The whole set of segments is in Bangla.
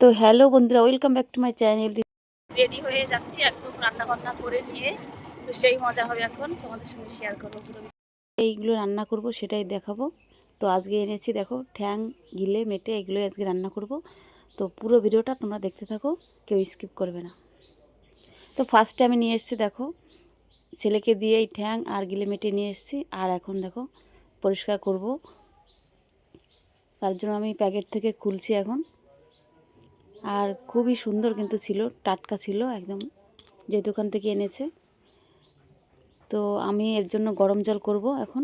তো হ্যালো বন্ধুরা welcome back to my channel ready হয়ে যাচ্ছি একদম রান্না বান্না করে নিয়ে। তো সেই মজা হবে এখন তোমাদের সঙ্গে শেয়ার করব এইগুলো রান্না করব সেটাই দেখাবো। তো আজকে এনেছি দেখো ঠ্যাং গিলে মেটে এগুলো আজকে রান্না করব। তো পুরো ভিডিওটা তোমরা দেখতে থাকো কেউ স্কিপ করবে না। তো ফার্স্টে আমি নিয়ে এসেছি দেখো ছেলেকে দিয়ে এই ঠ্যাং আর গিলে মেটে নিয়ে এসেছি। আর এখন দেখো পরিষ্কার করব। তার জন্য আমি প্যাকেট থেকে খুলছি এখন। আর খুবই সুন্দর কিন্তু ছিল, টাটকা ছিল একদম। যে দোকান থেকে এনেছে। তো আমি এর জন্য গরম জল করব এখন।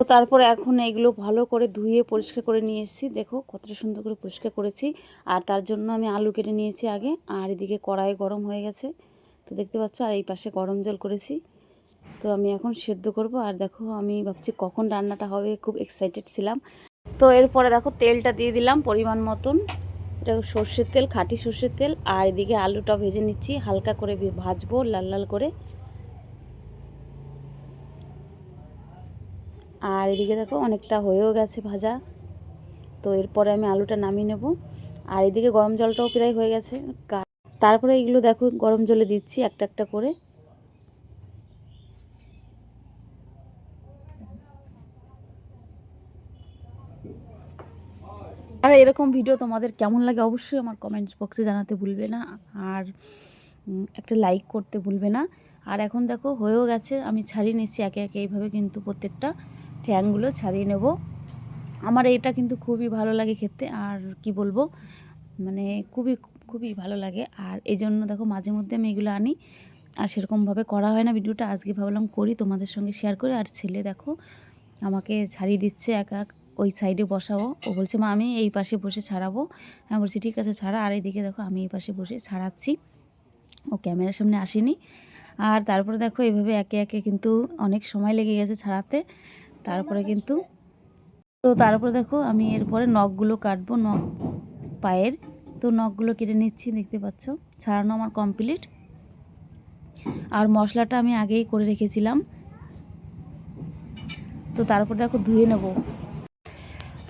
তো তারপর এখন এগুলো ভালো করে ধুয়ে পরিষ্কার করে নিয়ে এসেছি। দেখো কতটা সুন্দর করে পরিষ্কার করেছি। আর তার জন্য আমি আলু কেটে নিয়েছি আগে। আর এদিকে কড়াই গরম হয়ে গেছে। তো দেখতে পাচ্ছ, আর এই পাশে গরম জল করেছি। তো আমি এখন সেদ্ধ করব। আর দেখো আমি ভাবছি কখন রান্নাটা হবে, খুব এক্সাইটেড ছিলাম। তো এরপরে দেখো তেলটা দিয়ে দিলাম পরিমাণ মতন। এটা সর্ষের তেল, খাঁটি সর্ষের তেল, আর এদিকে আলুটা ভেজে নিচ্ছি। হালকা করে ভাজবো, লাল লাল করে। আর এদিকে দেখো, অনেকটা হয়েও গেছে ভাজা। তো এরপরে আমি আলুটা নামিয়ে নেব। আর এদিকে গরম জলটাও প্রায় হয়ে গেছে। তারপরে এগুলো দেখো, গরম জলে দিচ্ছি একটা একটা করে। আর এরকম ভিডিও তোমাদের কেমন লাগে অবশ্যই আমার কমেন্টস বক্সে জানাতে ভুলবে না। আর একটা লাইক করতে ভুলবে না। আর এখন দেখো, হয়েও গেছে। আমি ছাড়িয়ে নিচ্ছি একে একে। এইভাবে কিন্তু প্রত্যেকটা ঠ্যাংগুলো ছাড়িয়ে নেব। আমার এটা কিন্তু খুবই ভালো লাগে খেতে। আর কি বলব মানে খুবই খুবই ভালো লাগে। আর এই জন্য দেখো, মাঝে মধ্যে আমি এগুলো আনি। আর সেরকমভাবে করা হয় না ভিডিওটা আজকে ভাবলাম করি, তোমাদের সঙ্গে শেয়ার করে। আর ছেলে দেখো, আমাকে ছাড়িয়ে দিচ্ছে এক এক ওই সাইডে বসাবো। ও বলছে, মা, আমি এই পাশে বসে ছাড়াবো। আমি বলছি, ঠিক আছে, ছাড়া। আর এইদিকে দেখো, আমি এই পাশে বসে ছাড়াচ্ছি। ও ক্যামেরার সামনে আসেনি। আর তারপরে দেখো এইভাবে একে একে কিন্তু অনেক সময় লেগে গেছে ছাড়াতে। তারপরে কিন্তু তো তারপরে দেখো, আমি এরপরে নখগুলো কাটবো নখ পায়ের। তো নখগুলো কেটে নিচ্ছি, দেখতে পাচ্ছ? ছাড়ানো আমার কমপ্লিট। আর মশলাটা আমি আগেই করে রেখেছিলাম। তো তারপর দেখো, ধুয়ে নেব।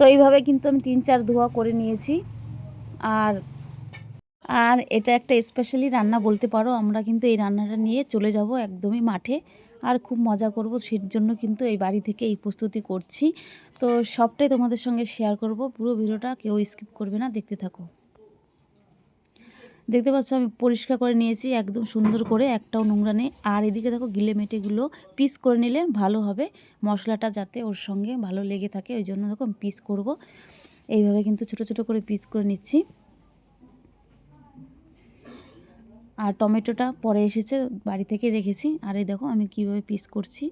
তো এইভাবে কিন্তু আমি তিন চার ধোয়া করে নিয়েছি। আর আর এটা একটা স্পেশালি রান্না বলতে পারো, আমরা কিন্তু এই রান্নাটা নিয়ে চলে যাব একদমই মাঠে। আর খুব মজা করব সেই জন্য কিন্তু এই বাড়ি থেকে এই প্রস্তুতি করছি। তো সবটাই তোমাদের সঙ্গে শেয়ার করব, পুরো ভিডিওটা কেউ স্কিপ করবে না, দেখতে থাকো। দেখতে পাচ্ছ, আমি পরিষ্কার করে নিয়েছি, একদম সুন্দর করে একটাও নোংরা নেই। আর এদিকে দেখো, গিলে মেটেগুলো পিস করে নিলে ভালো হবে। মশলাটা যাতে ওর সঙ্গে ভালো লেগে থাকে, ওই জন্য দেখো পিস করব। এইভাবে কিন্তু ছোট ছোট করে পিস করে নিচ্ছি। আর টমেটোটা পরে এসেছে, বাড়ি থেকে রেখেছি। আর এই দেখো, আমি কীভাবে পিস করছি।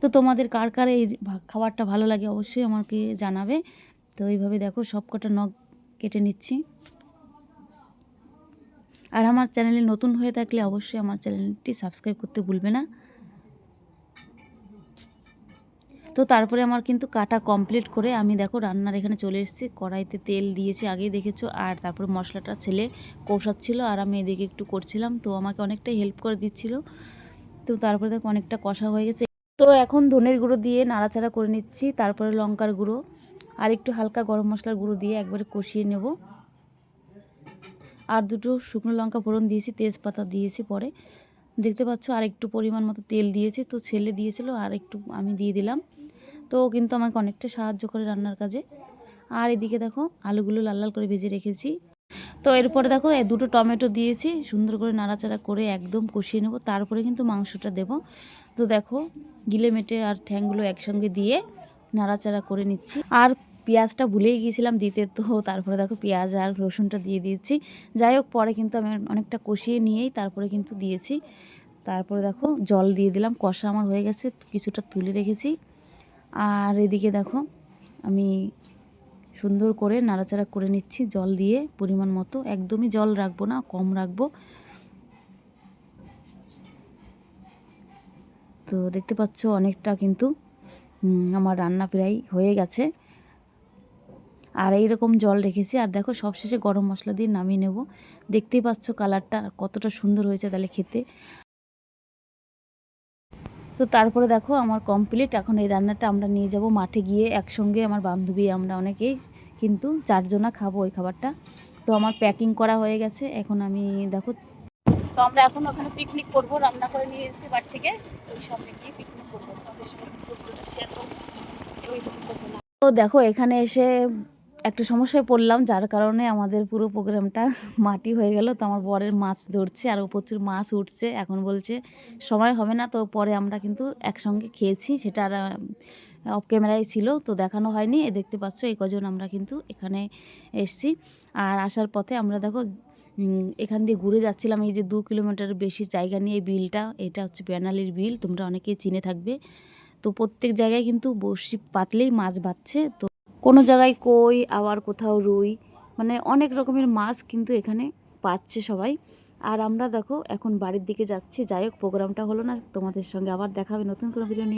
তো তোমাদের কার কার এই খাবারটা ভালো লাগে অবশ্যই আমাকে জানাবে। তো এইভাবে দেখো সব কটা নখ কেটে নিচ্ছি। আর আমার চ্যানেলে নতুন হয়ে থাকলে অবশ্যই আমার চ্যানেলটি সাবস্ক্রাইব করতে ভুলবে না। তো তারপরে আমার কিন্তু কাটা কমপ্লিট করে আমি দেখো রান্নার এখানে চলে এসেছি। কড়াইতে তেল দিয়েছি, আগেই দেখেছ। আর তারপরে মশলাটা ছেলে কষাচ্ছিল আর আমি এদিকে একটু করছিলাম। তো আমাকে অনেকটাই হেল্প করে দিচ্ছিল। তো তারপরে দেখো অনেকটা কষা হয়ে গেছে। তো এখন ধনের গুঁড়ো দিয়ে নাড়াচাড়া করে নিচ্ছি। তারপরে লঙ্কার গুঁড়ো। আর একটু হালকা গরম মশলার গুঁড়ো দিয়ে একবারে কষিয়ে নেব। আর দুটো শুকনো লঙ্কা ফোড়ন দিয়েছি, তেজপাতা দিয়েছি পরে। দেখতে পাচ্ছ আর একটু পরিমাণ মতো তেল দিয়েছি, তো ছেলে দিয়েছিল আর একটু আমি দিয়ে দিলাম। তো কিন্তু আমাকে অনেকটা সাহায্য করে রান্নার কাজে। আর এদিকে দেখো আলুগুলো লাল লাল করে ভেজে রেখেছি। তো এরপরে দেখো দুটো টমেটো দিয়েছি, সুন্দর করে নাড়াচাড়া করে একদম কষিয়ে নেব। তারপরে কিন্তু মাংসটা দেব। তো দেখো গিলে মেটে আর ঠ্যাংগুলো একসঙ্গে দিয়ে নাড়াচাড়া করে নিচ্ছি। আর পেঁয়াজটা ভুলেই গিয়েছিলাম দিতে, তো তারপরে দেখো পেঁয়াজ আর রসুনটা দিয়ে দিয়েছি। যাই হোক, পরে কিন্তু আমি অনেকটা কষিয়ে নিয়েই তারপরে কিন্তু দিয়েছি। তারপরে দেখো জল দিয়ে দিলাম, কষা আমার হয়ে গেছে, কিছুটা তুলে রেখেছি। আর এদিকে দেখো আমি সুন্দর করে নাড়াচাড়া করে নিচ্ছি জল দিয়ে পরিমাণ মতো। একদমই জল রাখব না, কম রাখব। তো দেখতে পাচ্ছ অনেকটা কিন্তু আমার রান্না প্রায় হয়ে গেছে। আর এই রকম জল রেখেছি। আর দেখো, সবশেষে গরম মশলা দিয়ে নামিয়ে নেব। দেখতেই পাচ্ছ কালারটা কতটা সুন্দর হয়েছে তাহলে খেতে। তো তারপরে দেখো, আমার কমপ্লিট এখন এই রান্নাটা আমরা নিয়ে যাব মাঠে গিয়ে। একসঙ্গে আমার বান্ধবী, আমরা অনেকেই কিন্তু চারজনা খাব ওই খাবারটা। তো আমার প্যাকিং করা হয়ে গেছে। এখন আমি দেখো, তো আমরা এখন ওখানে পিকনিক করব, রান্না করে নিয়ে এসেছি বাড়ি থেকে। ওই সামনে গিয়ে পিকনিক করব তোমাদের সঙ্গে ভিডিওটা শেয়ার করব ওই দেখো না। তো দেখো, এখানে এসে একটা সমস্যায় পড়লাম, যার কারণে আমাদের পুরো প্রোগ্রামটা মাটি হয়ে গেল। তো আমার বরের মাছ ধরছে আর প্রচুর মাছ উঠছে। এখন বলছে, সময় হবে না, তো পরে আমরা কিন্তু একসঙ্গে খেয়েছি। সেটা আর অফ ক্যামেরায় ছিল, তো দেখানো হয়নি। এ দেখতে পাচ্ছ, এই কজন আমরা কিন্তু এখানে এসছি। আর আসার পথে আমরা দেখো এখান দিয়ে ঘুরে যাচ্ছিলাম। এই যে দু কিলোমিটারের বেশি জায়গা নিয়ে বিলটা, এটা হচ্ছে বেনালির বিল, তোমরা অনেকেই চিনে থাকবে। তো প্রত্যেক জায়গায় কিন্তু বড়শি পাতলেই মাছ বাচ্ছে তো কোনো জায়গায় কই, আবার কোথাও রুই মানে অনেক রকমের মাছ কিন্তু এখানে পাচ্ছে সবাই। আর আমরা দেখো, এখন বাড়ির দিকে যাচ্ছি। যাই হোক, প্রোগ্রামটা হলো না। তোমাদের সঙ্গে আবার দেখাবে নতুন কোনো ভিডিও নিয়ে।